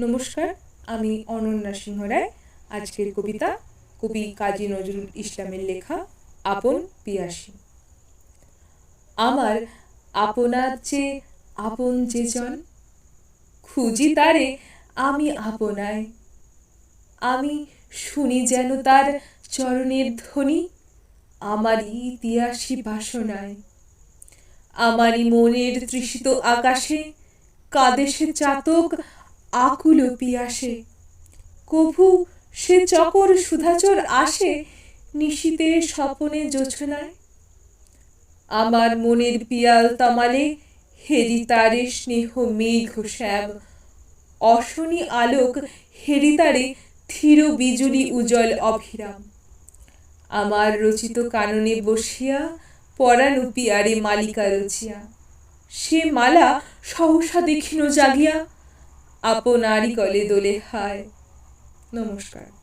নমস্কার, আমি অনন্যা সিংহ রায় আজকের কবিতা, কবি কাজী নজরুল ইসলামের লেখা, আপন পিয়াসী। আমার আপনার চেয়ে আপন যে জন, খুঁজি তারে আমি আপনায়। আমি শুনি যেন তার চরণের ধ্বনি আমারই ইতিহাসী বাসনায়। আমারই মনের তৃষিত আকাশে কাঁদে সে চাতক আকুল পিয়াসে কভু সে চকর সুধাচর আসে নিশীতে স্বপনে জোছনায়। আমার মনের পিয়াল তামালে হেরি তারে স্নেহ মেঘ শ্যাম। অশনি আলোক হেরি তারে থির বিজুলি উজ্জ্বল অভিরাম। আমার রচিত কাননে বসিয়া পরাণু পিয়ারে মালিকা রচিয়া। সে মালা সহসা দেখিন জাগিয়া আপনারই কলে দোলে হায়। নমস্কার।